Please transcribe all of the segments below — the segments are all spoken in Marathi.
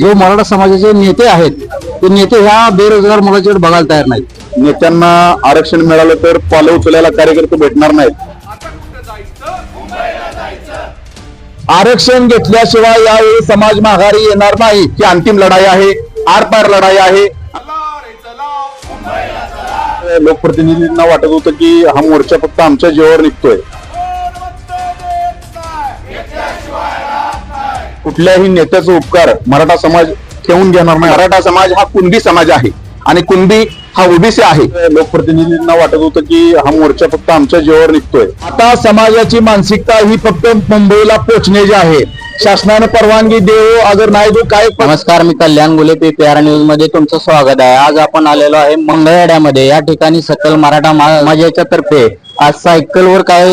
जो मराठा समाजाचे नेते आहेत ते नेते ह्या बेरोजगार मुलाच्याकडे बघायला तयार नाहीत. नेत्यांना आरक्षण मिळालं तर पालं उचलायला कार्यकर्ते भेटणार नाहीत. आरक्षण घेतल्याशिवाय यावेळी समाज माघारी येणार नाही. ही अंतिम लढाई आहे आरपार लढाई आहे. लोकप्रतिनिधींना वाटत होतं की हा मोर्चा फक्त आमच्या जीवावर निघतोय. कुठल्याही नेत्याचा उपकार मराठा समाज ठेवून घेणार नाही. मराठा समाज हा कुणबी समाज आहे आणि कुणबी हा ओबीसी आहे. लोकप्रतिनिधींना वाटत होतं की हा मोर्चा फक्त आमच्या जीवावर निघतोय. आता समाजाची मानसिकता ही फक्त मुंबईला पोचण्याची आहे. शासनाने परवानगी देऊ अगर नाही देऊ काय नमस्कार मी कल्याण गुले पीपीआर न्यूजमध्ये तुमचं स्वागत आहे. आज आपण आलेलो आहे मंगळवाड्यामध्ये. या ठिकाणी सकल मराठा समाजाच्या तर्फे आज सायकलवर काय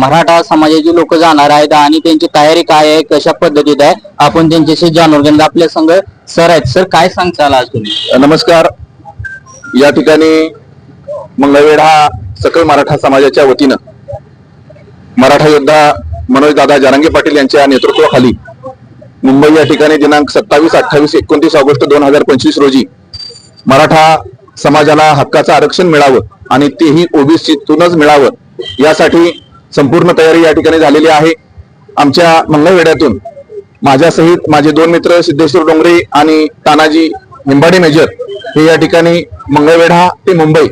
मराठा समाजाची लोक जाणार आहेत आणि त्यांची तयारी काय आहे कशा पद्धतीत आहे आपण त्यांच्याशी जाणून घेणार. आपल्या संघ सर आहेत. सर काय सांगताल आज तुम्ही? नमस्कार. या ठिकाणी मंगळवेढ हा सकल मराठा समाजाच्या वतीनं मराठा योद्धा मनोज दादा जारंगे पाटील यांच्या नेतृत्वाखाली मुंबई या ठिकाणी दिनांक सत्तावीस अठ्ठावीस एकोणतीस ऑगस्ट दोन हजार पंचवीस रोजी मराठा समाजाला हक्काचं आरक्षण मिळावं. आणि तेही ओबीसीतूनच मिळावं यासाठी संपूर्ण तयारी या ठिकाणी झालेली आहे. आमच्या मंगळवेढ्यातून माझ्यासहित माझे दोन मित्र सिद्धेश्वर डोंगरे आणि तानाजी निंबाडे मेजर हे या ठिकाणी मंगळवेढा ते मुंबई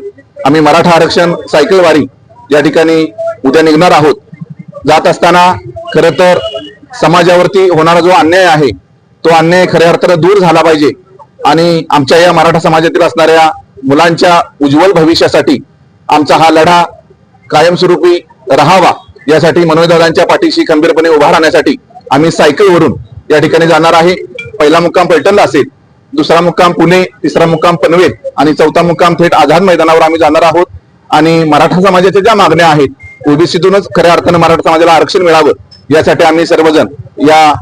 आम्ही मराठा आरक्षण सायकल वारी या ठिकाणी उद्या निघणार आहोत. जात असताना खरं तर समाजावरती होणारा जो अन्याय आहे तो अन्याय खऱ्या अर्थानं दूर झाला पाहिजे. आणि आमच्या या मराठा समाजातील असणाऱ्या मुलांच्या उज्ज्वल भविष्यासाठी आमचा हा लढा कायमस्वरूपी राहावा यासाठी मनोजदादांच्या पाठीशी खंबीरपणे उभा राहण्यासाठी आम्ही सायकलवरून या ठिकाणी जाणार आहे. पहिला मुक्काम पैठणला असेल दुसरा मुक्काम पुणे तिसरा मुक्काम पनवेल आणि चौथा मुक्काम थेट आझाद मैदानावर आम्ही जाणार आहोत. आणि मराठा समाजाच्या ज्या मागण्या आहेत ओबीसीतूनच खऱ्या अर्थानं मराठा समाजाला आरक्षण मिळावं यासाठी आम्ही सर्वजण या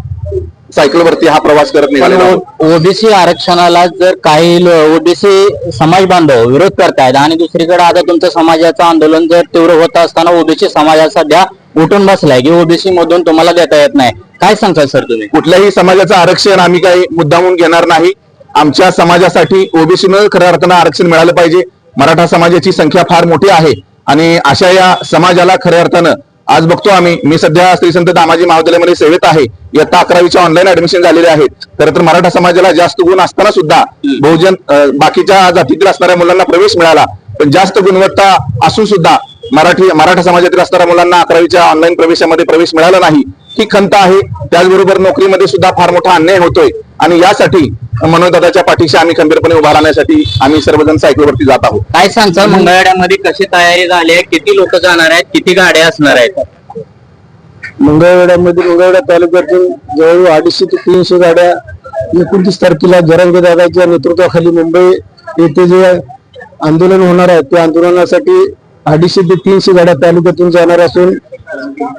सायकलवरती हा प्रवास करत निघालेलो आहोत. ओबीसी आरक्षणाला जर काही ओबीसी समाज बांधव विरोध करतायत आणि दुसरीकडे आता तुमचं समाजाचं आंदोलन जर तीव्र होत असताना ओबीसी समाजा सध्या उठून बसलाय की ओबीसी मधून तुम्हाला देता येत नाही. काय सांगताल सर तुम्ही? कुठल्याही समाजाचं आरक्षण आम्ही काही मुद्दामून घेणार नाही. आमच्या समाजासाठी ओबीसीनं खऱ्या अर्थानं आरक्षण मिळालं पाहिजे. मराठा समाजाची संख्या फार मोठी आहे. आणि अशा या समाजाला खऱ्या अर्थानं आज बघतो आम्ही. मी सध्या श्री संत दामाजी महाविद्यालयामध्ये सेवेत आहे. इयत्ता अकरावीच्या ऑनलाईन ऍडमिशन झालेले आहेत. खरं तर मराठा समाजाला जास्त गुण असताना सुद्धा बहुजन बाकीच्या जातीतील असणाऱ्या मुलांना प्रवेश मिळाला. पण जास्त गुणवत्ता असून सुद्धा मराठी मराठा समाजातील असणाऱ्या मुलांना अकरावीच्या ऑनलाईन प्रवेशामध्ये प्रवेश मिळाला नाही. ही खंत आहे. त्याचबरोबर नोकरीमध्ये सुद्धा फार मोठा अन्याय होतोय. आणि यासाठी मनोजदादाच्या पाठीशी आम्ही खंबीरपणे उभा राहण्यासाठी आम्ही सर्वजण सायकलवरती जात आहोत. काय सांगताल मंगळवेड्यामध्ये कशी तयारी झाली आहे? किती लोक जाणार आहेत? किती गाड्या असणार आहेत? मंगळवेड्यामध्ये मंगळवेढा तालुक्यातून जवळजवळ अडीचशे ते तीनशे गाड्या एकोणतीस तारखेला जरांगे दादाच्या नेतृत्वाखाली मुंबई येथे जे आंदोलन होणार आहे त्या आंदोलनासाठी अडीचशे ते तीनशे गाड्या तालुक्यातून जाणार असून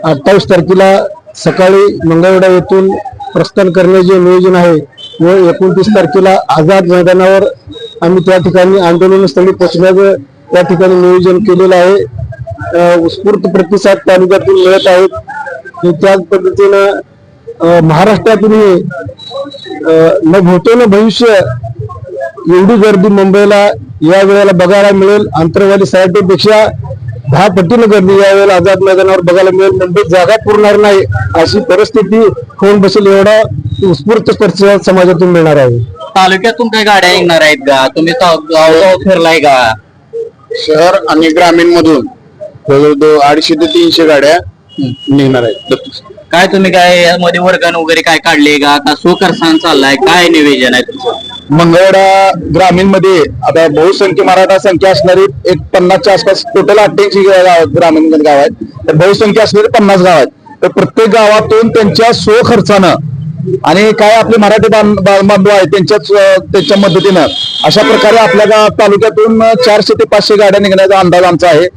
अठ्ठावीस तारखेला सकाळी मंगळवेडा येथून प्रस्थान करण्याचे नियोजन आहे व एकोणतीस तारखेला आझाद मैदानावर आम्ही त्या ठिकाणी आंदोलनस्थळी पोहोचण्याचं त्या ठिकाणी नियोजन केलेलं आहे. उत्स्फूर्त प्रतिसाद तालुक्यातून मिळत आहेत त्याच पद्धतीनं महाराष्ट्रातूनही अ, न भूतो न भविष्य एवढी गर्दी मुंबईला या वेळेला बघायला मिळेल. आंतरवाली साहित्यापेक्षा दहा पटीनं गर्दी या वेळेला आझाद मैदानावर बघायला मिळेल. मुंबईत जागा पुरणार नाही अशी परिस्थिती होऊन बसेल एवढा उत्स्फूर्त प्रतिसाद समाजातून मिळणार आहे. तालुक्यातून काही गाड्या येणार आहेत का? तुम्ही फिरलाय का? शहर आणि ग्रामीण मधून जवळजवळ अडीचशे ते तीनशे गाड्या निघणार आहे काय तुम्ही काय यामध्ये वर्गण वगैरे काय काढले का? आता स्वकर्सान चाललाय. काय निवेदन आहे तुमचं? मंगळवेढा ग्रामीणमध्ये आता बहुसंख्य मराठा संख्या असणारी एक पन्नासच्या आसपास टोटल अठ्ठ्याऐंशी गाव ग्रामीण गाव आहेत. तर बहुसंख्य असणारी पन्नास गाव आहेत. तर प्रत्येक गावातून त्यांच्या स्वखर्चानं आणि काय आपले मराठी बांधव आहेत त्यांच्याच त्यांच्या मदतीनं अशा प्रकारे आपल्या गाव तालुक्यातून चारशे ते पाचशे गाड्या निघण्याचा अंदाज आमचा आहे.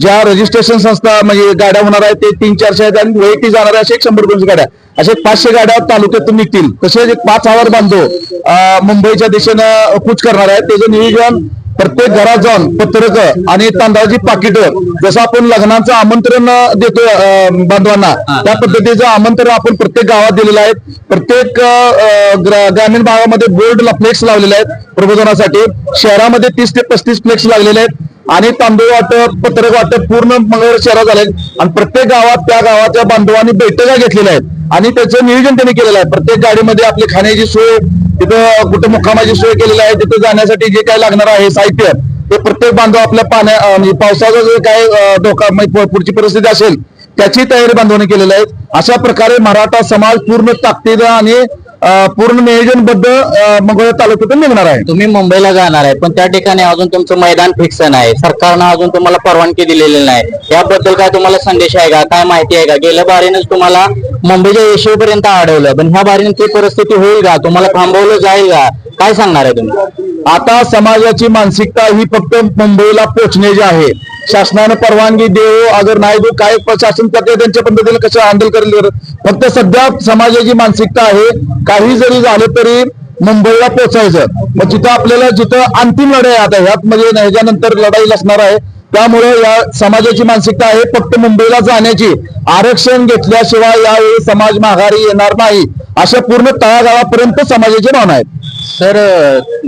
ज्या रजिस्ट्रेशन संस्था म्हणजे गाड्या होणार आहेत ते तीन चारशे आहेत आणि वैयक्तिक जाणार असे एक शंभर दोनशे गाड्या. असे पाचशे गाड्या तालुक्यातून निघतील. तसेच एक पाच हजार बांधव मुंबईच्या दिशेनं कूच करणार आहेत. त्याचं नियोजन प्रत्येक घरात जाऊन पत्रक आणि तांदळाची पाकिट जसं आपण लग्नाचं आमंत्रण देतो बांधवांना त्या पद्धतीचं आमंत्रण आपण प्रत्येक गावात दिलेलं आहे. प्रत्येक ग्रामीण भागामध्ये बोर्ड फ्लेक्स लावलेले आहेत प्रबोधनासाठी. शहरामध्ये तीस ते पस्तीस फ्लेक्स लागलेले आहेत. आणि तांदूळ वाटप पत्रक वाटप पूर्ण मंगळवार शहरात झाले आणि प्रत्येक गावात त्या गावाच्या बांधवांनी बैठका घेतलेल्या आहेत. आणि त्याचं नियोजन त्यांनी केलेलं आहे. प्रत्येक गाडीमध्ये आपली खाण्याची सोय तिथं कुठं मुक्कामाची सोय केलेली आहे तिथं जाण्यासाठी जे काय लागणार आहे साहित्य ते प्रत्येक बांधव आपल्या पाण्या म्हणजे पावसाचा जे काय धोका म्हणजे पुढची परिस्थिती असेल त्याची तयारी बांधवांनी केलेली आहे. अशा प्रकारे मराठा समाज पूर्ण ताकदीनं आणि पूर्ण नियोजनबद्ध अं, मंगळवेढा तालुक्यातून निघणार आहे. तुम्ही मुंबईला जाणार आहे पण त्या ठिकाणी अजून तुमचं मैदान फिक्स नाही. सरकारनं अजून तुम्हाला परवानगी दिलेली नाही. याबद्दल काय तुम्हाला संदेश आहे का? काय माहिती आहे का? गेल्या बारीनेच तुम्हाला मुंबईच्या येशूपर्यंत अडवलं पण ह्या बारीने ती परिस्थिती होईल का? तुम्हाला थांबवलं जाईल का? काय सांगणार आहे तुम्ही? आता समाजाची मानसिकता ही फक्त मुंबईला पोहोचण्याची आहे. शासनाने परवानगी देऊ अगर नाही देऊ काय शासन प्रक्रिया त्यांच्या पद्धतीने कसं हँडल करेल? फक्त सध्या समाजाची मानसिकता आहे काही जरी झालं तरी मुंबईला पोहोचायचं. मग तिथं आपल्याला जिथं अंतिम लढाई आता ह्यात म्हणजे ह्याच्यानंतर लढाई असणार आहे त्यामुळे या समाजाची मानसिकता आहे फक्त मुंबईला जाण्याची. आरक्षण घेतल्याशिवाय यावेळी समाज माघारी येणार नाही. अशा पूर्ण तळागाळापर्यंत समाजाची भावना आहेत सर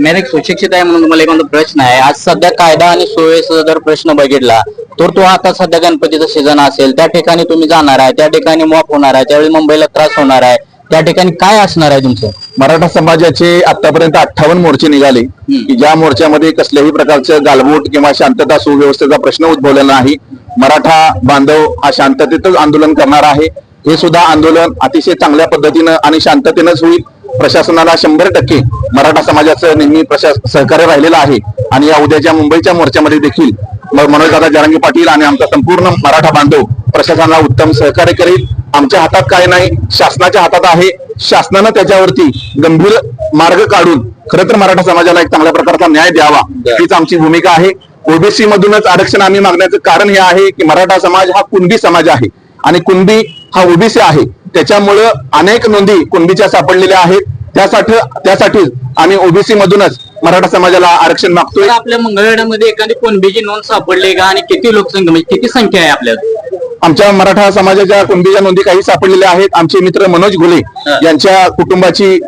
मेरे एक सुशिक्षित आहे म्हणून तुम्हाला एक प्रश्न आहे. आज सध्या कायदा आणि सुव्यवस्थेचा जर प्रश्न बघितला तर तो आता सध्या गणपतीचा सीझन असेल. त्या ठिकाणी तुम्ही जाणार आहे त्या ठिकाणी मॉप होणार आहे त्यावेळी मुंबईला त्रास होणार आहे. त्या ठिकाणी काय असणार आहे तुमचं? मराठा समाजाचे आतापर्यंत अठ्ठावन्न मोर्चे निघाले. की ज्या मोर्चामध्ये कसल्याही प्रकारचं गालबोट किंवा शांतता सुव्यवस्थेचा प्रश्न उद्भवलेला नाही. मराठा बांधव हा शांततेतच आंदोलन करणार आहे. हे सुद्धा आंदोलन अतिशय चांगल्या पद्धतीनं आणि शांततेनंच होईल. प्रशासनाला शंभर टक्के मराठा समाजाचं नेहमी प्रशास सहकार्य राहिलेलं आहे. आणि या उद्याच्या मुंबईच्या मोर्चामध्ये देखील मनोजदादा जरांगे पाटील आणि आमचा संपूर्ण मराठा बांधव प्रशासनाला उत्तम सहकार्य करेल. आमच्या हातात काय नाही शासनाच्या हातात आहे. शासनानं त्याच्यावरती गंभीर मार्ग काढून खरं तर मराठा समाजाला एक चांगल्या प्रकारचा न्याय द्यावा. हीच आमची भूमिका आहे. ओबीसी मधूनच आरक्षण आम्ही मागण्याचं कारण हे आहे की मराठा समाज हा कुणबी समाज आहे. आणि कुणबी हा ओबीसी आहे. त्याच्यामुळं अनेक नोंदी कुणबीच्या सापडलेल्या आहेत. त्यासाठी त्यासाठी आम्ही ओबीसी मधूनच मराठा समाजाला आरक्षण मागतोय. आपल्या मंगळवेढ्यामध्ये एखादी कोणबीची नोंद सापडली का? आणि किती लोकसंख्या म्हणजे किती संख्या आहे आपल्यात? आमच्या मराठा समाजाच्या कुणबीच्या नोंदी काही सापडलेल्या आहेत. आमचे मित्र मनोज घुले यांच्या कुटुंबाची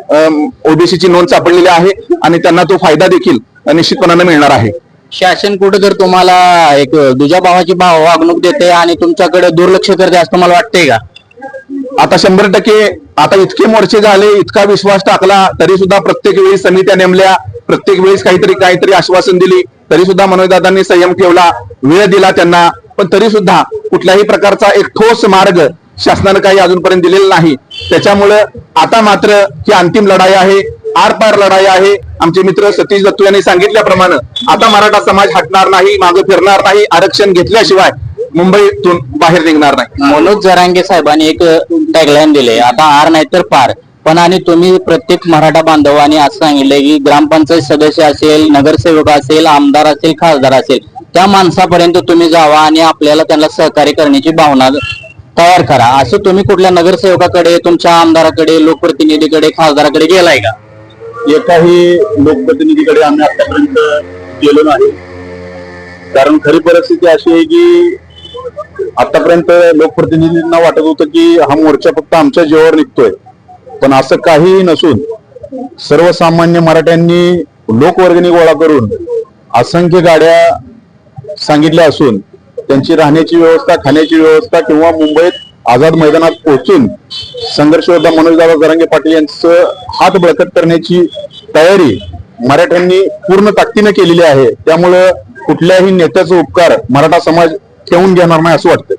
ओबीसीची नोंद सापडलेली आहे आणि त्यांना तो फायदा देखील निश्चितपणाने मिळणार आहे. शासन कुठे तर तुम्हाला एक दुजा भावाची भाव वागणूक देते आणि तुमच्याकडे दुर्लक्ष करते असं तुम्हाला वाटतंय का? आता शंभर टक्के आता इतके मोर्चे झाले इतका विश्वास टाकला तरी सुद्धा प्रत्येक वेळी समित्या नेमल्या प्रत्येक वेळेस काहीतरी काहीतरी आश्वासन दिली तरी सुद्धा मनोजदादांनी संयम ठेवला वेळ दिला त्यांना पण तरी सुद्धा कुठल्याही प्रकारचा एक ठोस मार्ग शासनानं काही अजूनपर्यंत दिलेला नाही. त्याच्यामुळं आता मात्र ही अंतिम लढाई आहे आर पार लढाई आहे. आमचे मित्र सतीश दत्तू यांनी सांगितल्याप्रमाणे आता मराठा समाज हटणार नाही मागे फिरणार नाही आरक्षण घेतल्याशिवाय मुंबईतून बाहेर निघणार नाही. मनोज जरांगे साहेबांनी एक टॅगलाईन दिले आता आर नाही तर पार. पण आणि तुम्ही प्रत्येक मराठा बांधवांनी असं सांगितलंय की ग्रामपंचायत सदस्य असेल नगरसेवक असेल आमदार असेल खासदार असेल त्या माणसापर्यंत तुम्ही जावा आणि आपल्याला त्यांना सहकार्य करण्याची भावना तयार करा. असं तुम्ही कुठल्या नगरसेवकाकडे तुमच्या आमदाराकडे लोकप्रतिनिधीकडे खासदाराकडे गेलाय का? एकाही लोकप्रतिनिधीकडे आम्ही आतापर्यंत गेलो नाही. कारण खरी परिस्थिती अशी आहे की आतापर्यंत लोकप्रतिनिधींना वाटत होतं की हा मोर्चा फक्त आमच्या जीवावर निघतोय. पण असं काहीही नसून सर्वसामान्य मराठ्यांनी लोकवर्गणी गोळा करून असंख्य गाड्या सांगितल्या असून त्यांची राहण्याची व्यवस्था खाण्याची व्यवस्था किंवा मुंबईत आझाद मैदानात पोहोचून संघर्षवर्धा मनोज मनोजदादा जरांगे पाटील यांचं हात बळकट करण्याची तयारी मराठ्यांनी पूर्ण ताकदीने केलेली आहे. त्यामुळं कुठल्याही नेत्याचा उपकार मराठा समाज ठेवून घेणार नाही असं वाटतं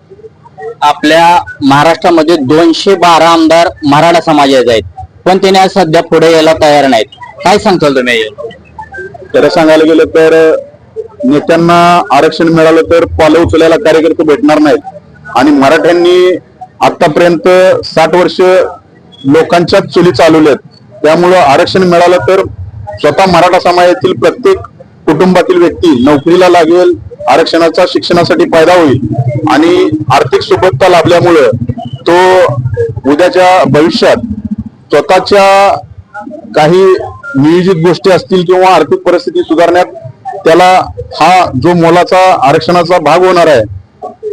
आपल्या महाराष्ट्रामध्ये दोनशे बारा आमदार मराठा समाजाचे आहेत. पण त्याने आज सध्या पुढे यायला तयार नाहीत. काय सांगताल तुम्ही खरं सांगायला गेलं तर नेत्यांना आरक्षण मिळालं तर पालं उचलायला कार्यकर्ते भेटणार नाहीत. आणि मराठ्यांनी आतापर्यंत साठ वर्ष लोकांच्या चुली चालवल्यात. त्यामुळं आरक्षण मिळालं तर स्वतः मराठा समाजातील प्रत्येक कुटुंबातील व्यक्ती नोकरीला लागेल आरक्षणाचा शिक्षणासाठी फायदा होईल आणि आर्थिक सुबत्ता लाभल्यामुळं तो उद्याच्या भविष्यात स्वतःच्या काही नियोजित गोष्टी असतील किंवा आर्थिक परिस्थिती सुधारण्यात त्याला हा जो मोलाचा आरक्षणाचा भाग होणार आहे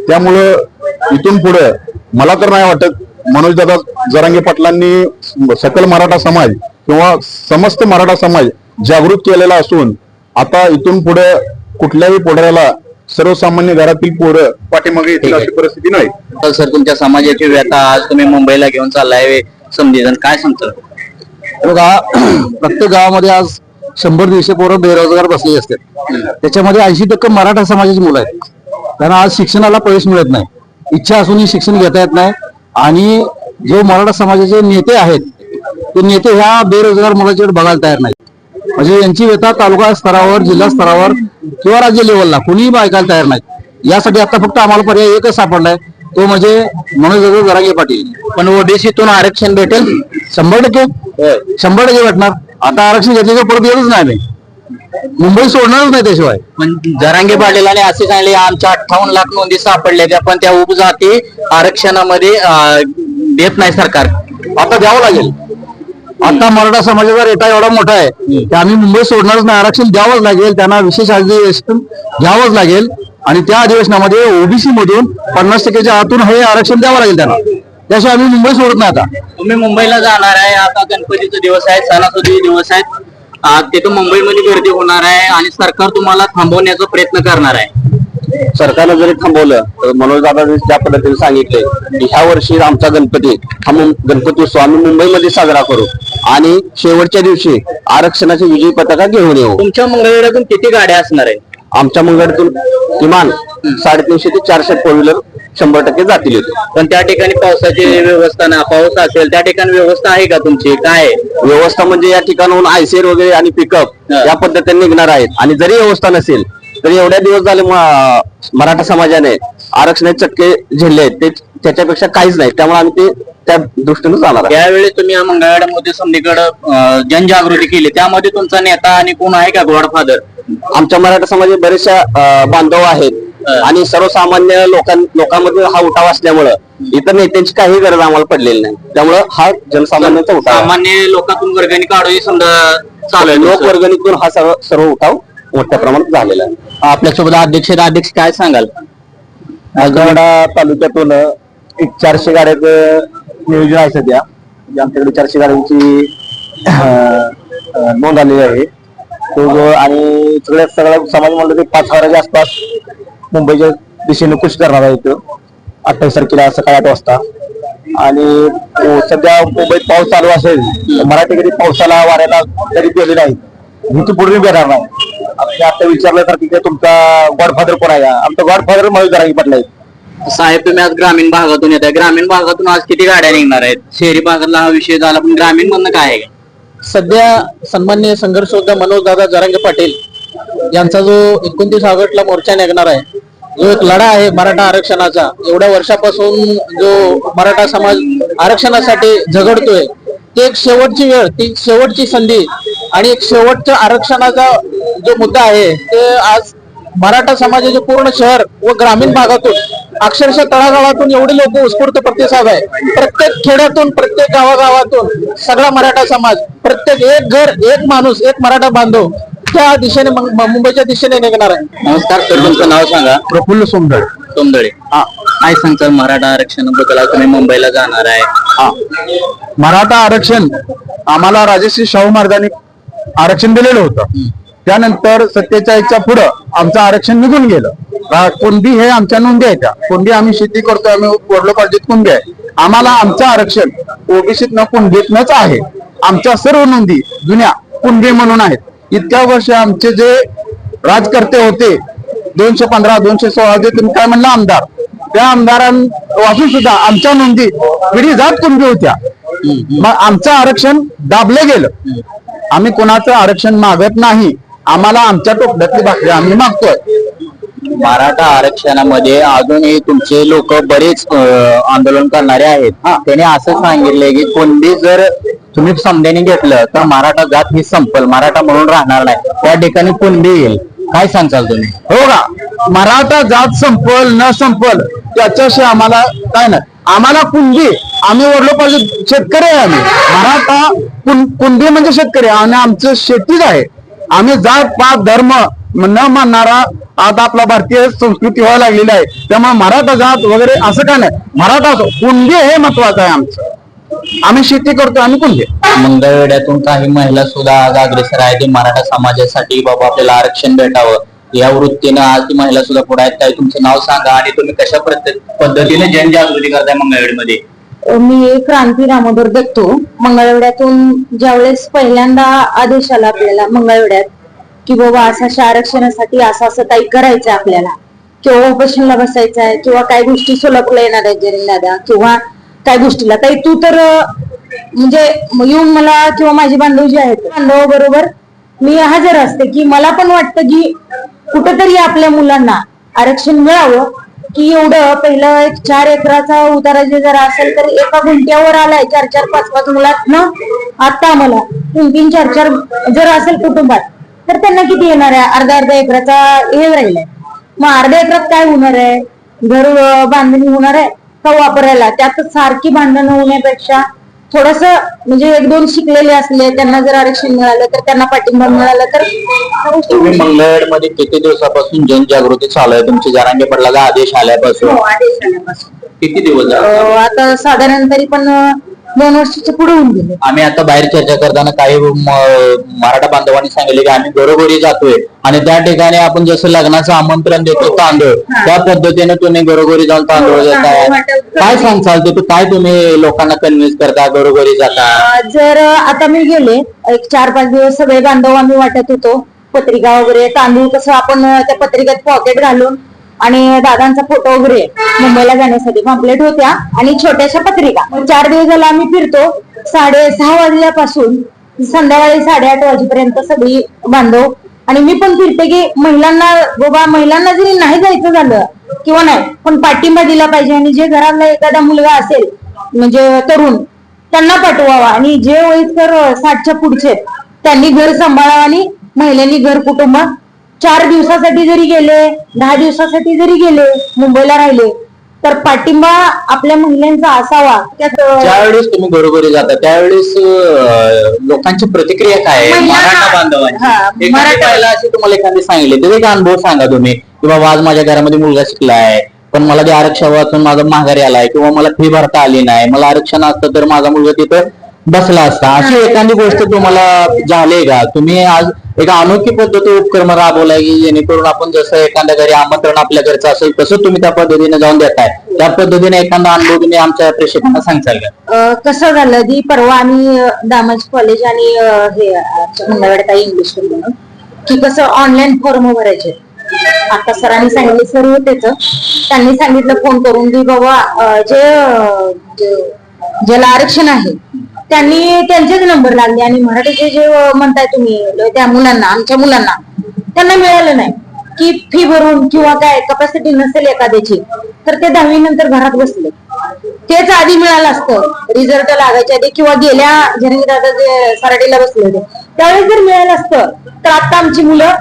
त्यामुळं इथून पुढे मला तर नाही वाटत मनोजदादा जरांगे पाटलांनी सकल मराठा समाज किंवा समस्त मराठा समाज जागृत केलेला असून आता इथून पुढे कुठल्याही पोढऱ्याला सर्वसामान्य घरातील पोरं पाठीमागे येतील अशी परिस्थिती नाही. तर सर तुमच्या समाजाची व्यथा आज तुम्ही मुंबईला घेऊन चाललाय समजेजण काय सांगतो? बघा प्रत्येक गावामध्ये आज शंभर दीडशे पोरं बेरोजगार बसलेली असतात. त्याच्यामध्ये ऐंशी टक्के मराठा समाजाची मुलं आहेत. त्यांना आज शिक्षणाला प्रवेश मिळत नाही. इच्छा असूनही शिक्षण घेता येत नाही. आणि जो मराठा समाजाचे नेते आहेत ते नेते ह्या बेरोजगार मुलाच्याकडे बघायला तयार नाहीत. म्हणजे यांची व्यथा तालुका स्तरावर जिल्हा स्तरावर किंवा राज्य लेवलला कुणीही ऐकायला तयार नाहीत यासाठी आता फक्त आम्हाला पर्याय एकच सापडलाय तो म्हणजे मनोज जरांगे पाटील. पण ओबीसीतून आरक्षण भेटेल? शंभर टक्के. शंभर टक्के भेटणार. आता आरक्षण घेतल्याशिवाय परत येतच नाही मुंबई सोडणारच नाही त्याशिवाय. पण जरांगे पाटीलांनी असे सांगले आमच्या अठ्ठावन्न लाख नोंदी सापडल्या त्या पण त्या उपजाती आरक्षणामध्ये देत नाही सरकार. आता द्यावं लागेल. आता मराठा समाजाचा रेटा एवढा मोठा आहे की आम्ही मुंबई सोडणारच नाही. आरक्षण द्यावंच लागेल. त्यांना विशेष अधिवेशन घ्यावंच लागेल. आणि त्या अधिवेशनामध्ये ओबीसी मधून पन्नास टक्क्याच्या आतून हे आरक्षण द्यावं लागेल त्यांना. त्याशिवाय आम्ही मुंबई सोडत नाही आता. तुम्ही मुंबईला जाणार आहे. आता गणपतीचा दिवस आहे सणासुदी दिवस आहेत अं, तिथं मुंबईमध्ये गर्दी होणार आहे आणि सरकार तुम्हाला थांबवण्याचा प्रयत्न करणार आहे. सरकारनं जरी थांबवलं तर मनोज दादा ज्या पद्धतीने सांगितले की ह्या वर्षी आमचा गणपती हा गणपती उत्सव आम्ही मुंबईमध्ये साजरा करू. आणि शेवटच्या दिवशी आरक्षणाची विजयी पताका घेऊन येऊ तुमच्या मंगळवेढ्यातून किती गाड्या असणार आहे आमच्या मंगळातून किमान साडेतीनशे ते चारशे फोर व्हीलर शंभर टक्के जातील. पण त्या ठिकाणी पावसाची व्यवस्था ना पाऊस असेल त्या ठिकाणी व्यवस्था आहे का तुमची काय? व्यवस्था म्हणजे या ठिकाणाहून आयसीआर वगैरे आणि पिकअप. या पद्धतीने निघणार आहेत आणि जरी व्यवस्था नसेल तरी एवढ्या दिवस झाले मराठा समाजाने आरक्षणाचे चटके झेलले आहेत ते त्याच्यापेक्षा काहीच नाही त्यामुळे आम्ही ते त्या दृष्टीने जाणार आहे. त्यावेळी तुम्ही या मंगळवेढ्यामध्ये समधीकडे जनजागृती केली त्यामध्ये तुमचा नेता आणि कोण आहे का गॉडफादर आमच्या मराठा समाजात बरेचशा बांधव आहेत. आणि सर्वसामान्य लोकां लोकांमध्ये हा उठाव असल्यामुळं इतर नेत्यांची काही गरज आम्हाला पडलेली नाही त्यामुळं हा जनसामान्यांचा उठाव आहे. सामान्य लोकांतून वर्गणी काढून समजा चालू आहे तुमचं. लोकवर्गणीतून हा सर्व सर्व उठाव मोठ्या प्रमाणात झालेला आहे आपल्यासोबत अध्यक्ष आहेत. अध्यक्ष काय सांगाल आजवाडा तालुक्यातून एक चारशे गाड्याचं नियोजन आहे सध्या. म्हणजे आमच्याकडे चारशे गाड्यांची नोंद आलेली आहे. तो आणि सगळ्यात सगळ्या समाज म्हणलं ते पाच हजाराच्या आसपास मुंबईच्या दिशेने कुश करणार आहे इथं. अठ्ठावीस तारखेला सकाळी आठ वाजता. आणि सध्या मुंबईत पाऊस चालू असेल मराठी कधी पावसाला वाऱ्याला कधी गेले नाही भीती पूर्ण येणार नाही. आता विचारलं तर की तुमचा गॉडफादर कोण आहे? आमचा गॉडफादर मयूर जरांगी पाटील आहे साहेब तुम्ही आज ग्रामीण भागातून येत आहे ग्रामीण भागातून आज किती गाड्या निघणार आहेत? शहरी भागातला हा विषय झाला पण ग्रामीण मधनं काय आहे? सध्या सन्मान्य संघर्ष योद्धा मनोज दादा जरांगे पाटील यांचा जो एकोणतीस ऑगस्टला मोर्चा निघणार आहे जो एक लढा आहे मराठा आरक्षणाचा एवढ्या वर्षापासून जो मराठा समाज आरक्षणासाठी झगडतोय ती एक शेवटची वेळ ती शेवटची संधी आणि एक शेवटच्या आरक्षणाचा जो मुद्दा आहे ते आज मराठा समाजाचे पूर्ण शहर व ग्रामीण भागातून अक्षरशः तळागाळातून एवढे लोक उत्स्फूर्त प्रतिसाद आहे. प्रत्येक खेड्यातून प्रत्येक गावागावातून सगळा मराठा समाज प्रत्येक एक घर एक माणूस एक मराठा बांधव त्या दिशेने मुंबईच्या दिशेने निघणार आहे. नमस्कार सर तुमचं नाव सांगा. प्रफुल्ल सोमदळ तोंदळे काय सांगताल मराठा आरक्षणाबद्दल आज तुम्ही मुंबईला जाणार आहे? मराठा आरक्षण आम्हाला राजश्री शाहू महाराजांनी आरक्षण दिलेलं होतं. त्यानंतर सत्तेचाळीसच्या पुढं आमचं आरक्षण निघून गेलं. कुंडी हे आमच्या नोंदी आहेत त्या. कुंडी आम्ही शेती करतो आम्ही वडलोपार्जित कुंडी आहे. आम्हाला आमचं आरक्षण ओबीसीत न कुंडीतनच आहे. आमच्या सर्व नोंदी जुन्या कुंडी म्हणून आहेत. इतक्या वर्ष आमचे जे राजकर्ते होते दोनशे पंधरा दोनशे सोळा जे तुम्ही काय म्हणलं आमदार त्या आमदारां वाचून सुद्धा आमच्या नोंदी पिढी जात कुंडी होत्या. मग आमचं आरक्षण दाबलं गेलं. आम्ही कोणाचं आरक्षण मागत नाही. आम्हाला आमच्या टोपल्यातली भाकरी आम्ही मागतोय. मराठा आरक्षणामध्ये अजूनही तुमचे लोक बरेच अं, आंदोलन करणारे आहेत. त्याने असं सांगितलंय की कोणती जर तुम्ही समजाने घेतलं तर मराठा जात ही संपल. मराठा म्हणून राहणार नाही. त्या ठिकाणी कुणबी येईल? काय सांगचाल तुम्ही? हो का? मराठा जात संपल न संपल त्याच्याशी आम्हाला काय नाही. आम्हाला कुंडी आम्ही वडलो पाहिजे शेतकरी आहे आम्ही. मराठा कुं- कुंडी म्हणजे शेतकरी आणि आमचं शेतीच आहे. आम्ही जात पात धर्म न मानणारा आता आपला भारतीय संस्कृती व्हायला लागलेली आहे. त्यामुळे मराठा जात वगैरे असं काय नाही? मराठा असो हे महत्वाचं आहे आमचं. आम्ही शेती करतो आम्ही कुणबी? मंगळवेड्यातून काही महिला सुद्धा आज अग्रेसर आहे ते मराठा समाजासाठी बाबा आपल्याला आरक्षण भेटावं. या वृत्तीनं आज ती महिला सुद्धा पुढे आहेत. काही तुमचं नाव सांगा आणि तुम्ही कशा पद्धतीने जनजागृती करताय मंगळवेडमध्ये मी क्रांती दामोदर दत्तो मंगळवेड्यातून ज्यावेळेस पहिल्यांदा आदेश आला आपल्याला मंगळवेड्यात की बाबा असं अशा आरक्षणासाठी असं असं काही करायचं आपल्याला किंवा ऑपरेशनला बसायचं आहे किंवा काही गोष्टी सोलापूरला येणार आहेत जरीन दादा किंवा काय गोष्टीला काही तू तर म्हणजे येऊन मला किंवा माझे बांधव जे आहेत बांधव बरोबर मी हजर असते की मला पण वाटतं की कुठंतरी आपल्या मुलांना आरक्षण मिळावं की एवढं पहिलं एक चार एकराचा उतारा जे जर असेल तर एका गुंट्यावर आलाय चार चार पाच पाच मुलात ना? आता आम्हाला तीन तीन चार चार जर असेल कुटुंबात तर त्यांना किती येणार आहे? अर्धा अर्धा एकराचा हे राहिलाय. मग अर्ध्या एकरात काय होणार आहे? घर बांधणी होणार आहे का वापरायला? त्यात सारखी भांडणं होण्यापेक्षा थोडस म्हणजे एक दोन शिकलेले असले त्यांना जर आरक्षण मिळालं तर त्यांना पाठिंबा मिळाला तर त्या गोष्टी होऊ तुम्ही मंगळवेडमध्ये किती दिवसापासून जनजागृती चालू आहे? तुमची जरांगे पडला आदेश आल्यापासून. हो, आदेश आल्यापासून. किती दिवस झाले? अं, आता साधारण तरी पण अं, दोन वर्षाच्या पुढे होऊन गेले. आम्ही आता बाहेर चर्चा करताना काही म- मराठा बांधवांनी सांगितले की आम्ही घरोघरी जातोय. आणि त्या ठिकाणी आपण जसं लग्नाचं आमंत्रण देतो तांदूळ त्या पद्धतीने तुम्ही घरोघरी जाऊन तांदूळ हो, देताय. करते. काय सांगचाल ते? काय तुम्ही लोकांना कन्व्हिन्स करता घरोघरी जाता? अं, जर आता मी गेले एक चार पाच दिवस सगळे बांधव आम्ही वाटत होतो. पत्रिका वगैरे तांदूळ कसं आपण अं, त्या पत्रिकेत पॉकेट घालून आणि दादांचा फोटो वगैरे मुंबईला जाण्यासाठी पॉम्पलेट होत्या. आणि छोट्याशा पत्रिका. चार दिवस झाला आम्ही फिरतो. साडे सहा वाजल्यापासून संध्याकाळी साडेआठ वाजेपर्यंत सगळी बांधव. आणि मी पण फिरते की महिलांना बाबा महिलांना जरी नाही जायचं झालं किंवा नाही पण पाठिंबा दिला पाहिजे. आणि जे घरातला एखादा मुलगा असेल म्हणजे तरुण त्यांना पाठवावा. आणि जे वयस्कर साठच्या पुढचे त्यांनी घर सांभाळावं आणि महिलांनी घर कुटुंब चार दिवसासाठी जरी गेले दहा दिवसासाठी जरी गेले मुंबईला राहिले तर पाठिंबा आपल्या महिलांचा असावा. ज्यावेळेस तुम्ही घरोघरी जाता त्यावेळेस लोकांची प्रतिक्रिया काय आहे? महिला- मराठा हा, बांधवांची. एखादी मराठा- महिला अशी तुम्हाला एखादी सांगितले तर एक अनुभव सांगा तुम्ही की बाबा आज माझ्या घरामध्ये मुलगा शिकलाय पण मला ते आरक्षण माझा माघारी आलाय किंवा मला फी भरता आली नाही मला आरक्षण असतं तर माझा मुलगा तिथं बसला असता. अशी एखादी गोष्ट तुम्हाला झाली का? तुम्ही आज एक अनोखी पद्धत उपक्रम राबवलाय की जेणेकरून आपण जसं एखाद्या घरी आमंत्रण आपल्या घरचं असेल तसं तुम्ही त्या पद्धतीने जाऊन देताय. त्या पद्धतीने एखादा अनुभव तुम्ही आमच्या प्रेक्षकांना सांगताल का? कसं झालं की परवा आम्ही दामाज कॉलेज आणि हे आमच्या आहे इंग्लिश म्हणून की कसं ऑनलाईन फॉर्म भरायचे. आता सरांनी सांगितले सर होतेच त्यांनी सांगितलं फोन करून की बाबा जे- ज्याला आरक्षण आहे त्यांनी त्यांचेच नंबर लागले आणि मराठीचे जे म्हणताय तुम्ही त्या मुलांना आमच्या मुलांना त्यांना मिळालं नाही. की फी भरून किंवा काय कपॅसिटी नसेल एखाद्याची तर ते दहावी नंतर घरात बसले. तेच आधी मिळालं असतं. रिझल्ट लागायच्या आधी किंवा गेल्या जरी दादा जे सराटीला बसले होते त्यावेळेस जर मिळालं असतं तर आता आमची मुलं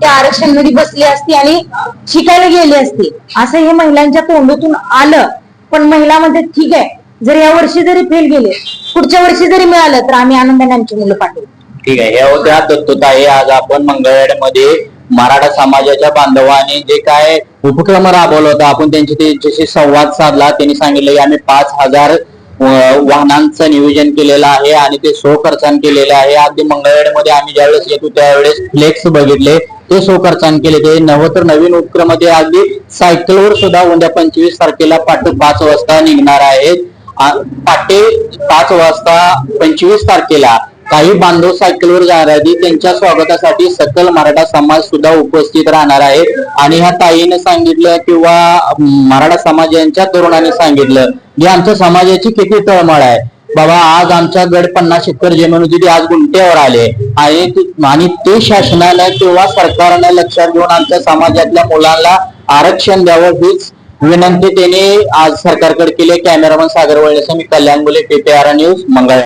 त्या आरक्षणमध्ये बसली असती आणि शिकायला गेली असती. असं हे महिलांच्या तोंडातून आलं. पण महिलामध्ये ठीक आहे जर या वर्षी जरी फेल गेले पुढच्या वर्षी जरी मिळालं तर आम्ही आनंदाने आमची मुलं पाठवू. ठीक आहे. या होत्या दत्तताई आज आपण मंगळवेढमध्ये मराठा समाजाच्या बांधवांनी जे काय उपक्रम राबवला होता आपण त्यांची त्यांच्याशी संवाद साधला. त्यांनी सांगितलं की आम्ही पाच हजार वाहनांचं नियोजन केलेलं आहे आणि ते सो खर्चान केलेलं आहे. अगदी मंगळवेढमध्ये आम्ही ज्यावेळेस येतो त्यावेळेस फ्लेक्स बघितले. ते सो खर्चान केले. ते नवं तर नवीन उपक्रम ते अगदी सायकलवर सुद्धा उद्या पंचवीस तारखेला पाठ पाच वाजता निघणार आहेत. पहाटे पाच वाजता पंचवीस तारखेला काही बांधव सायकलवर जाणार आहेत. त्यांच्या स्वागतासाठी सकल मराठा समाज सुद्धा उपस्थित राहणार आहे. आणि ह्या ताईने सांगितलं किंवा मराठा मराठा समाजाच्या तरुणाने सांगितलं की आमच्या समाजाची किती तळमळ आहे. बाबा आज आमच्या गड पन्नास एकर जमीन होती ती आज गुंट्यावर आले. आणि ते- आणि ते किंवा सरकारने लक्षात घेऊन आमच्या समाजातल्या मुलांना आरक्षण द्यावं हीच विनंती त्यांनी आज सरकारकडे केली कॅमेरामन सागर वळलेसह मी कल्याण बोले पीपीआर न्यूज मंगळ